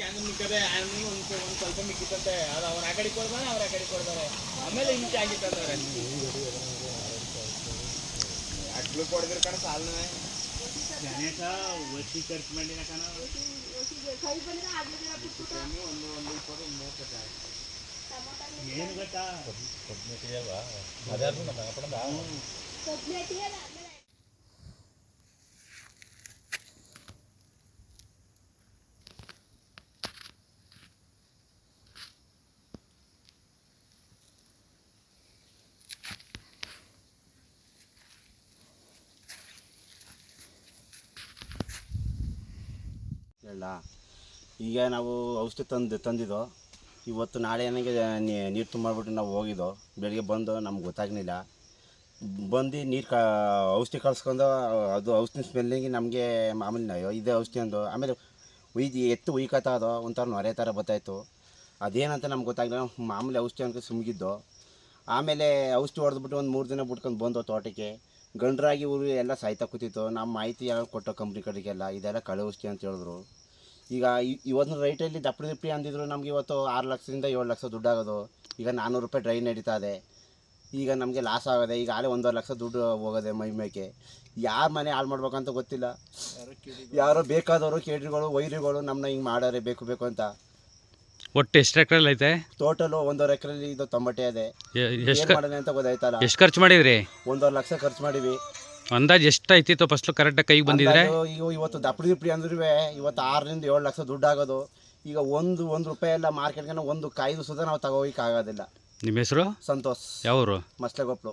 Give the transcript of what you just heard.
Can ಮಿಕ್ಕದೆ ಒಂದು ಒಂದು ಸ್ವಲ್ಪ ಮಿಕ್ಕಿತ್ತಂತೆ. ಅದು ಅವ್ರ ಆ ಕಡೆ ಕೊಡ್ತಾನೆ ಅವ್ರ ಆ ಕಡೆ ಕೊಡ್ತಾರೆ ಆಮೇಲೆ ಹಿಂಚೆ ಆಗಿತ್ತಂದ್ರೆ ಅಟ್ಲು ಕೊಡ್ದಿರ ಕಣ ಸಾಲನೇ. ಗಣೇಶ ಒಸಿ ಖರ್ಚು ಮಾಡಿನ ಕಣ. ಒಂದು ಒಂದು ಇಪ್ಪತ್ತು ಮೂವತ್ತು ಏನು ಗೊತ್ತಾ ಹೇಳ ಈಗ ನಾವು ಔಷಧಿ ತಂದು ತಂದಿದ್ದು, ಇವತ್ತು ನಾಳೆ ನನಗೆ ನೀರು ತುಂಬಿಬಿಟ್ಟು ನಾವು ಹೋಗಿದ್ದು. ಬೆಳಿಗ್ಗೆ ಬಂದು ನಮ್ಗೆ ಗೊತ್ತಾಗಲಿಲ್ಲ. ಬಂದು ನೀರು ಕ, ಔಷಧಿ ಕಳ್ಸ್ಕೊಂಡು, ಅದು ಔಷಧಿ ಸ್ಮೆಲ್ಲಿಗೆ ನಮಗೆ ಮಾಮೂಲಿ ಅಯ್ಯೋ ಇದೇ ಔಷಧಿ ಅಂದು, ಆಮೇಲೆ ಉಯ್ದು ಎತ್ತು ಉಯ್ಕತ್ತ ಅದು, ಒಂಥರ ನೊರೆ ಥರ ಬರ್ತಾಯಿತ್ತು ಅದೇನಂತ ನಮ್ಗೆ ಗೊತ್ತಾಗಲಿಲ್ಲ. ಮಾಮೂಲಿ ಔಷಧಿ ಅನ್ಕೊಂಡು ಸುಮ್ಗಿದ್ದು. ಆಮೇಲೆ ಔಷಧಿ ಹೊಡೆದ್ಬಿಟ್ಟು ಒಂದು ಮೂರು ದಿನ ಬಿಟ್ಕೊಂಡು ಬಂದು ತೋಟಕ್ಕೆ. ಗಂಡರಾಗಿ ಊರು ಎಲ್ಲ ಸಾಯ್ತಾ ಕೂತಿತ್ತು. ನಮ್ಮ ಮಾಹಿತಿ ಯಾರು ಕೊಟ್ಟೋ ಕಂಪ್ನಿ ಕಡೆಗೆಲ್ಲ. ಇದೆಲ್ಲ ಕಳೆ ಔಷಧಿ ಅಂತ ಹೇಳಿದ್ರು. ಈಗ ಇವತ್ತಿನ ರೈಟಲ್ಲಿ ದಪ್ಪಡಿ ದಿಪ್ಪಡಿ ಅಂದಿದ್ರು ನಮ್ಗೆ ಇವತ್ತು ಆರು ಲಕ್ಷದಿಂದ ಏಳು ಲಕ್ಷ ದುಡ್ಡಾಗೋದು. ಈಗ ನಾನ್ನೂರು ರೂಪಾಯಿ ಡ್ರೈ ನಡೀತಾ ಇದೆ. ಈಗ ನಮಗೆ ಲಾಸ್ ಆಗೋದೆ. ಈಗ ಆಲೇ ಒಂದೂವರೆ ಲಕ್ಷ ದುಡ್ಡು ಹೋಗೋದೆ ಮೈ ಮೇಕೆ. ಯಾರ ಮನೆ ಹಾಳು ಮಾಡ್ಬೇಕಂತ ಗೊತ್ತಿಲ್ಲ. ಯಾರೋ ಬೇಕಾದವರು ಕೇಡ್ರಿಗಳು ವೈರಿಗಳು ನಮ್ಮನ್ನ ಹಿಂಗೆ ಮಾಡೋರೆ ಬೇಕು ಬೇಕು ಅಂತ. ಒಟ್ಟು ಎಷ್ಟು ಎಕರೆ ಐತೆ? ಟೋಟಲು ಒಂದೂವರೆ ಎಕರೆಲಿ ಇದು ತೊಂಬಟ್ಟೆ ಇದೆ. ಎಷ್ಟು ಮಾಡಿದೆ ಮಾಡೋಣ ಅಂತ ಗೊತ್ತಾಯ್ತಲ್ಲ. ಎಷ್ಟು ಖರ್ಚು ಮಾಡಿದ್ರಿ? ಒಂದೂವರೆ ಲಕ್ಷ ಖರ್ಚು ಮಾಡಿವಿ ಅಂದಾಜು ಎಷ್ಟು ಐತಿತ್ತು ಫಸ್ಟ್ ಕರೆಕ್ಟಾಗಿ ಕೈಗೆ ಬಂದಿದ್ರೆ? ಅಂದಾಜು ಈಗ ಇವತ್ತು ದಪ್ಪಡಿ ದಿಪ್ಪಡಿ ಅಂದ್ರೂ ಇವತ್ತು ಆರರಿಂದ ಏಳು ಲಕ್ಷ ದುಡ್ಡು ಆಗೋದು ಈಗ ಒಂದು ಒಂದು ರೂಪಾಯಿ ಎಲ್ಲ ಮಾರ್ಕೆಟ್ಗೆ ಒಂದು ಕಾಯ್ದು ಸುದ ನಾವು ತಗೋಗಿಕ್ಕಾಗೋದಿಲ್ಲ ನಿಮ್ಮ ಹೆಸರು? ಸಂತೋಷ್. ಯಾವರು? ಮಸ್ಲೆಗೊಪ್ಲು.